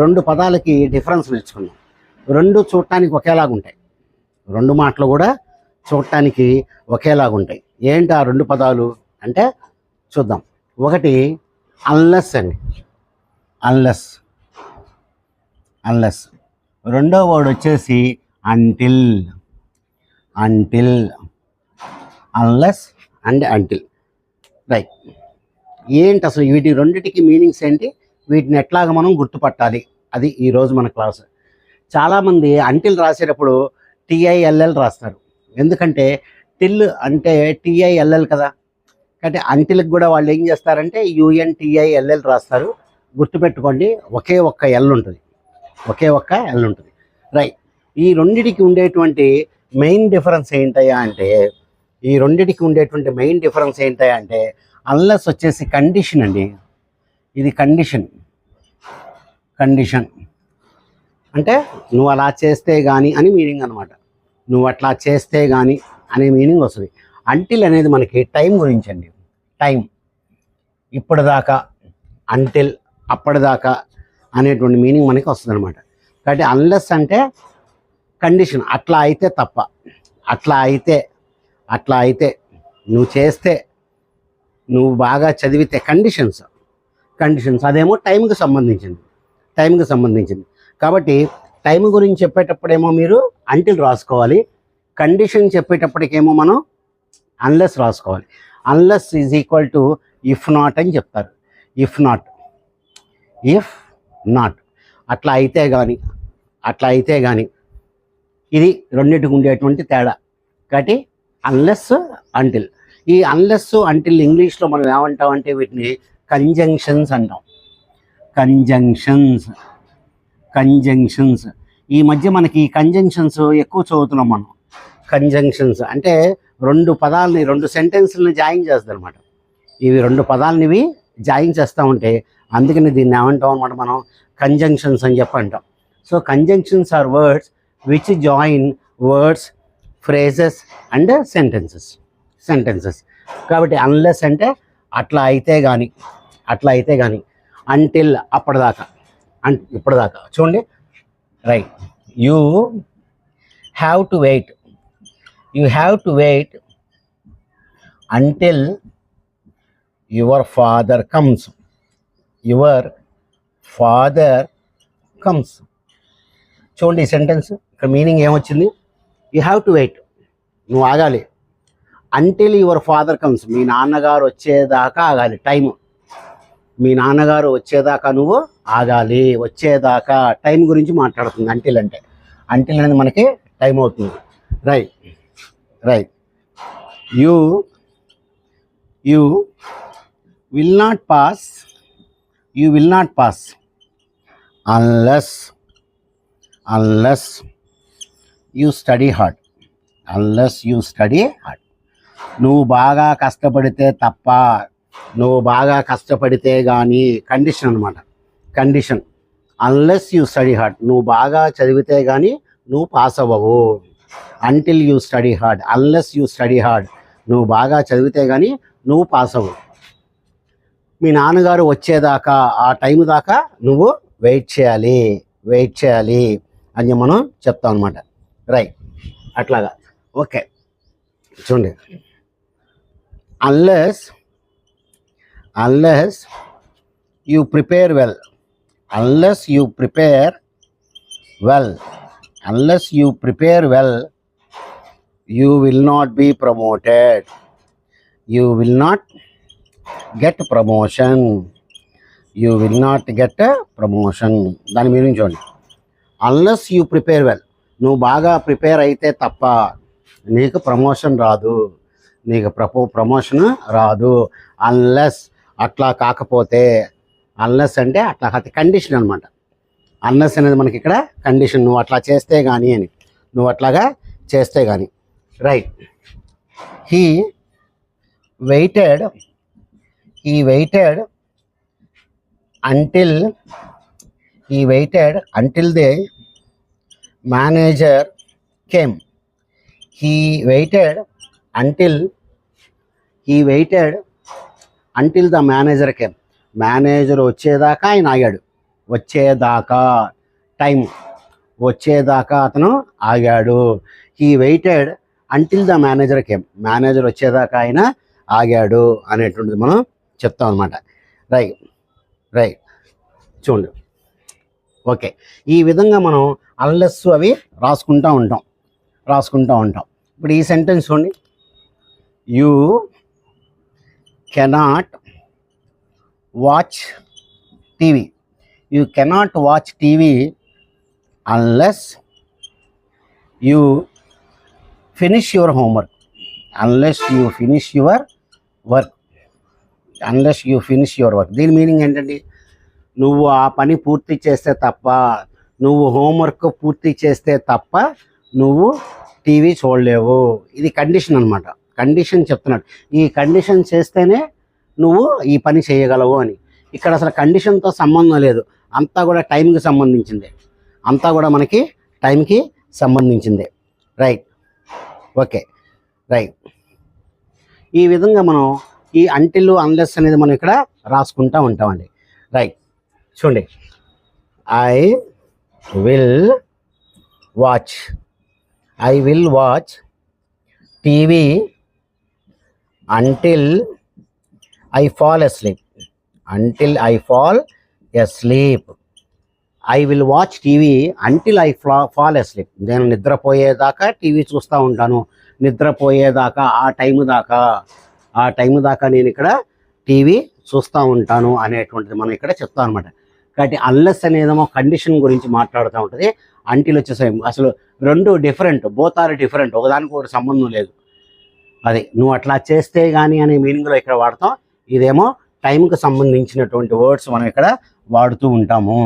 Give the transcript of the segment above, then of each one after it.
రెండు పదాలకి డిఫరెన్స్ నేర్చుకున్నాం. రెండు చూడటానికి ఒకేలాగా ఉంటాయి రెండు మాటలు కూడా చూడటానికి ఒకేలాగా ఉంటాయి ఏంటి ఆ రెండు పదాలు? అంటే చూద్దాం. ఒకటి అన్లెస్ అండి. అన్లెస్ అన్లెస్ రెండో వర్డ్ వచ్చేసి until until unless and until right ఏంటి అసలు వీటి రెండిటికి మీనింగ్స్ ఏంటి? వీటిని ఎట్లాగ మనం గుర్తుపట్టాలి? అది ఈరోజు మన క్లాస్. చాలామంది అంటిల్ రాసేటప్పుడు టిఐఎల్ఎల్ రాస్తారు. ఎందుకంటే టిల్ అంటే టిఐఎల్ఎల్ కదా. అంటే అంటిల్కి కూడా వాళ్ళు ఏం చేస్తారంటే యుఎన్టిఐఎల్ఎల్ రాస్తారు. గుర్తుపెట్టుకోండి ఒకే ఒక్క ఎల్ ఉంటుంది. ఒకే ఒక్క ఎల్ ఉంటుంది. రైట్ ఈ రెండిటికి ఉండేటువంటి మెయిన్ డిఫరెన్స్ ఏంటయ్యా అంటే ఈ రెండిటికి ఉండేటువంటి మెయిన్ డిఫరెన్స్ ఏంటయ్యా అంటే అన్లెస్ వచ్చేసి కండిషన్ అండి. ఇది కండిషన్. కండిషన్. అంటే నువ్వు అలా చేస్తే కానీ అని మీనింగ్ అనమాట నువ్వు అట్లా చేస్తే కానీ అనే మీనింగ్ వస్తుంది. అంటిల్ అనేది మనకి టైం గురించి అండి టైం ఇప్పటిదాకా అంటిల్ అప్పటిదాకా అనేటువంటి మీనింగ్ మనకి వస్తుంది అనమాట కాబట్టి అన్లెస్ అంటే కండిషన్. అట్లా అయితే తప్ప. అట్లా అయితే అట్లా అయితే నువ్వు చేస్తే నువ్వు బాగా చదివితే కండిషన్స్ కండిషన్స్ అదేమో టైంకి సంబంధించింది. టైంకి సంబంధించింది. కాబట్టి టైం గురించి చెప్పేటప్పుడేమో మీరు అంటిల్ రాసుకోవాలి. కండిషన్ చెప్పేటప్పటికేమో మనం అన్లెస్ రాసుకోవాలి. Unless is equal to if not అని చెప్తారు. ఇఫ్ నాట్ ఇఫ్ నాట్ అట్లా అయితే కానీ అట్లా అయితే కానీ ఇది రెండింటికి ఉండేటువంటి తేడా. కాబట్టి అన్లెస్ అంటిల్ ఈ అన్లెస్ అంటిల్ ఇంగ్లీష్లో మనం ఏమంటామంటే వీటిని కంజంక్షన్స్ అంటాం. కంజంక్షన్స్ కంజంక్షన్స్ ఈ మధ్య మనకి కంజంక్షన్స్ ఎక్కువ చదువుతున్నాం మనం. కంజంక్షన్స్ అంటే రెండు పదాలని రెండు సెంటెన్స్లని జాయిన్ చేస్తుంది అనమాట ఇవి రెండు పదాలని ఇవి జాయిన్ చేస్తూ ఉంటే అందుకని దీన్ని ఏమంటాం అనమాట మనం? కంజంక్షన్స్ అని చెప్పి అంటాం. So conjunctions are words which join words phrases and sentences sentences కాబట్టి అన్లెస్ అంటే అట్లా అయితే కానీ అట్లా అయితే కానీ అంటిల్ అప్పటిదాకా. అన్ ఇప్పటిదాకా. చూడండి. Right you have to wait you have to wait until your father comes your father comes చూడండి ఈ సెంటెన్స్ ఇక్కడ మీనింగ్ ఏమొచ్చింది? యూ హ్యావ్ టు వెయిట్ నువ్వు ఆగాలి. అంటిల్ యువర్ ఫాదర్ కమ్స్ మీ నాన్నగారు వచ్చేదాకా ఆగాలి. టైం మీ నాన్నగారు వచ్చేదాకా నువ్వు ఆగాలి. వచ్చేదాకా టైం గురించి మాట్లాడుతుంది అంటిల్ అంటే. అంటిల్ అనేది మనకి టైం అవుతుంది. Right right you you will not pass you will not pass unless unless you study hard unless you study hard నువ్వు బాగా కష్టపడితే తప్ప నువ్వు బాగా కష్టపడితే కానీ కండిషన్ అనమాట condition unless you study hard నువ్వు బాగా చదివితే కానీ నువ్వు పాస్ అవ్వవు. Until you study hard unless you study hard నువ్వు బాగా చదివితే కానీ నువ్వు పాస్ అవ్వవు. మీ నాన్నగారు వచ్చేదాకా ఆ టైం దాకా నువ్వు వెయిట్ చేయాలి వెయిట్ చేయాలి అని మనం చెప్తాం అనమాట రైట్ అట్లాగా. ఓకే చూడండి. Unless unless you prepare well unless you prepare well unless you prepare well you will not be promoted you will not get promotion you will not get promotion దాని meaning చూడండి unless you prepare well నువ్వు బాగా prepare అయితే తప్ప నీకు promotion రాదు. నీకు ప్రపో promotion రాదు. అన్లెస్ అట్లా కాకపోతే అన్లెస్ అంటే అట్లా కండిషన్ అనమాట అన్లెస్ అనేది మనకి ఇక్కడ కండిషన్ నువ్వు అట్లా చేస్తే కానీ అని. నువ్వు అట్లాగా చేస్తే కానీ right he waited he waited until he waited until the manager came he waited until he waited until the manager came manager వచ్చేదాకా ఆయన ఆగాడు. వచ్చేదాకా టైం వచ్చేదాకా అతను ఆగాడు. He waited until the manager came manager వచ్చేదాకా ఆయన ఆగాడు అనేటువంటిది మనం చెప్తాం అనమాట రైట్ రైట్ చూడండి. ఓకే ఈ విధంగా మనం అల్లెస్ అవి రాసుకుంటూ ఉంటాం. రాసుకుంటూ ఉంటాం. ఇప్పుడు ఈ సెంటెన్స్ చూడండి. You cannot watch TV you cannot watch TV unless you finish your homework unless you finish your work unless you finish your work దీని మీనింగ్ ఏంటండి? నువ్వు ఆ పని పూర్తి చేస్తే తప్ప నువ్వు హోంవర్క్ పూర్తి చేస్తే తప్ప నువ్వు టీవీ చూడలేవు. ఇది కండిషన్ అనమాట కండిషన్ చెప్తున్నాడు. ఈ కండిషన్ చేస్తేనే నువ్వు ఈ పని చేయగలవు అని. ఇక్కడ అసలు కండిషన్తో సంబంధం లేదు. అంతా కూడా టైంకి సంబంధించిందే. అంతా కూడా మనకి టైంకి సంబంధించిందే. రైట్ ఓకే రైట్ ఈ విధంగా మనం ఈ అంటిల్లు అన్లెస్ అనేది మనం ఇక్కడ రాసుకుంటా ఉంటామండి రైట్ చూడండి. I will watch I will watch TV until I fall asleep until I fall asleep I will watch TV until I fla fall asleep నేను నిద్రపోయేదాకా టీవీ చూస్తూ ఉంటాను. నిద్రపోయేదాకా ఆ టైం దాకా ఆ టైం దాకా నేను ఇక్కడ టీవీ చూస్తూ ఉంటాను అనేటువంటిది మనం ఇక్కడ చెప్తాం అనమాట కాబట్టి అల్లెస్ అనేదేమో కండిషన్ గురించి మాట్లాడుతూ ఉంటుంది. అంటిల్ వచ్చేసరి అసలు రెండు డిఫరెంట్ బోత్ ఆర్ డిఫరెంట్ ఒకదానికి ఒకటి సంబంధం లేదు. అది నువ్వు అట్లా చేస్తే కానీ అనే మీనింగ్లో ఇక్కడ వాడతాం. ఇదేమో టైంకి సంబంధించినటువంటి వర్డ్స్ మనం ఇక్కడ వాడుతూ ఉంటాము.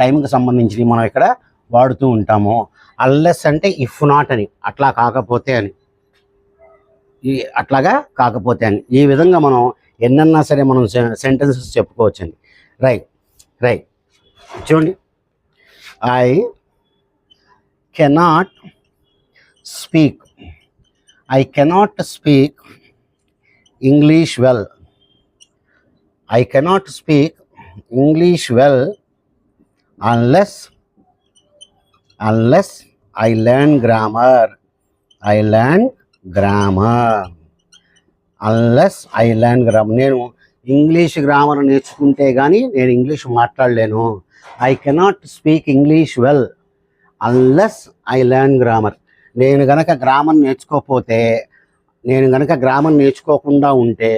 టైంకి సంబంధించినవి మనం ఇక్కడ వాడుతూ ఉంటాము. అల్లెస్ అంటే ఇఫ్ నాట్ అని అట్లా కాకపోతే అని. ఈ అట్లాగా కాకపోతే అని. ఈ విధంగా మనం ఎన్నన్నా సరే మనం సెంటెన్సెస్ చెప్పుకోవచ్చండి. Right right. చూడండి. I cannot speak I cannot speak English well I cannot speak English well unless unless I learn grammar I learn grammar unless I learn grammar నేను ఇంగ్లీష్ గ్రామర్ నేర్చుకుంటే కానీ నేను ఇంగ్లీష్ మాట్లాడలేను. I cannot speak English well unless I learn grammar నేను గనక grammar నేర్చుకోకపోతే నేను గనక grammar నేర్చుకోకుండా ఉంటే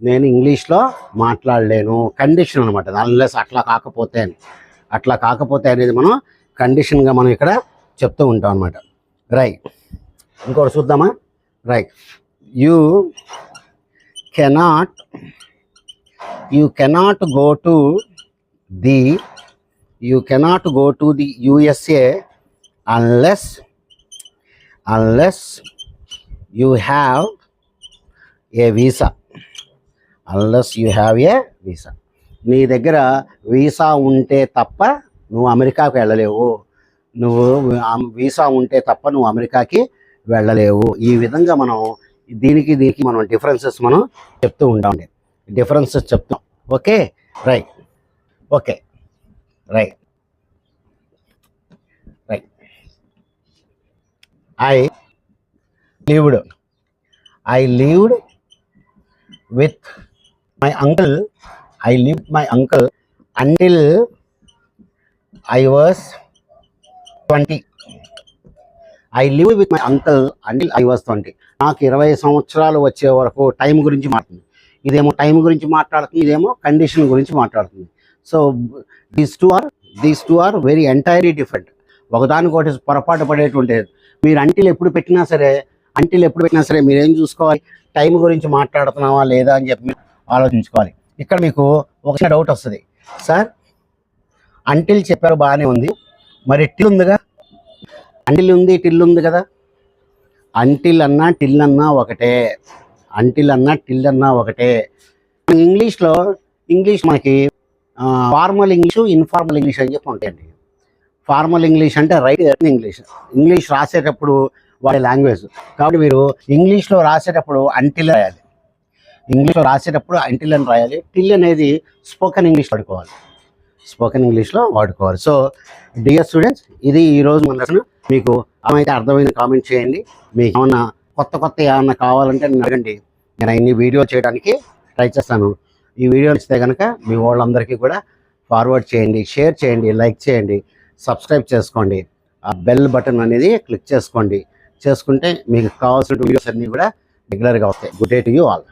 నేను ఇంగ్లీష్లో మాట్లాడలేను. కండిషన్ అనమాట అన్లెస్ అట్లా కాకపోతే అని. అట్లా కాకపోతే అనేది మనం కండిషన్గా మనం ఇక్కడ చెప్తూ ఉంటాం అనమాట రైట్. ఇంకోటి చూద్దామా? Right. You cannot you cannot go to the you cannot go to the USA unless unless you have a visa unless you have a visa నీ దగ్గర వీసా ఉంటే తప్ప నువ్వు అమెరికాకు వెళ్ళలేవు. నువ్వు వీసా ఉంటే తప్ప నువ్వు అమెరికాకి వెళ్ళలేవు. ఈ విధంగా మనం దీనికి దీనికి మనం డిఫరెన్సెస్ మనం చెప్తూ ఉంటామండి డిఫరెన్సెస్ చెప్తాం. Okay right okay right I lived I lived with my uncle I live my uncle until I was twenty I live with my uncle until I was twenty నాకు ఇరవై సంవత్సరాలు వచ్చే వరకు టైం గురించి మాట్లాడుతుంది. ఇదేమో టైం గురించి మాట్లాడుతుంది ఇదేమో కండిషన్ గురించి మాట్లాడుతుంది. So these two are these two are very entirely different ఒకదానికొకటి పొరపాటు పడేటువంటి మీరు అంటిలు ఎప్పుడు పెట్టినా సరే అంటిల్ ఎప్పుడు పెట్టినా సరే మీరేం చూసుకోవాలి? టైం గురించి మాట్లాడుతున్నావా లేదా అని చెప్పి మీరు ఆలోచించుకోవాలి. ఇక్కడ మీకు ఒక డౌట్ వస్తుంది. సార్ అంటిల్ చెప్పారు బాగానే ఉంది. మరి టిల్ ఉందిగా? అంటిల్ ఉంది టిల్ ఉంది కదా? అంటిల్ అన్నా టిల్ అన్నా ఒకటే. అంటిల్ అన్నా టిల్ అన్నా ఒకటే. ఇంగ్లీష్లో ఇంగ్లీష్ మనకి ఫార్మల్ ఇంగ్లీషు ఇన్ఫార్మల్ ఇంగ్లీష్ అని చెప్పి ఉంటాయండి. ఫార్మల్ ఇంగ్లీష్ అంటే రైట్ ఇంగ్లీష్. ఇంగ్లీష్ రాసేటప్పుడు వాడే లాంగ్వేజ్. కాబట్టి మీరు ఇంగ్లీష్లో రాసేటప్పుడు అంటిల్ రాయాలి. ఇంగ్లీష్లో రాసేటప్పుడు అంటిల్ అని రాయాలి. టిల్ అనేది స్పోకెన్ ఇంగ్లీష్ పడుకోవాలి స్పోకెన్ ఇంగ్లీష్లో వాడుకోవాలి. సో డియర్ స్టూడెంట్స్ ఇది ఈరోజు మన లెసన్ మీకు ఏమైతే అర్థమైన కామెంట్ చేయండి. మీకు ఏమన్నా కొత్త కొత్త ఏమన్నా కావాలంటే నేను అడగండి. నేను అన్ని వీడియో చేయడానికి ట్రై చేస్తాను. ఈ వీడియో నచ్చితే కనుక మీ వాళ్ళందరికీ కూడా ఫార్వర్డ్ చేయండి షేర్ చేయండి లైక్ చేయండి. సబ్స్క్రైబ్ చేసుకోండి. ఆ బెల్ బటన్ అనేది క్లిక్ చేసుకోండి. చేసుకుంటే మీకు కావాల్సిన వీడియోస్ అన్నీ కూడా రెగ్యులర్గా వస్తాయి. Good day to you all.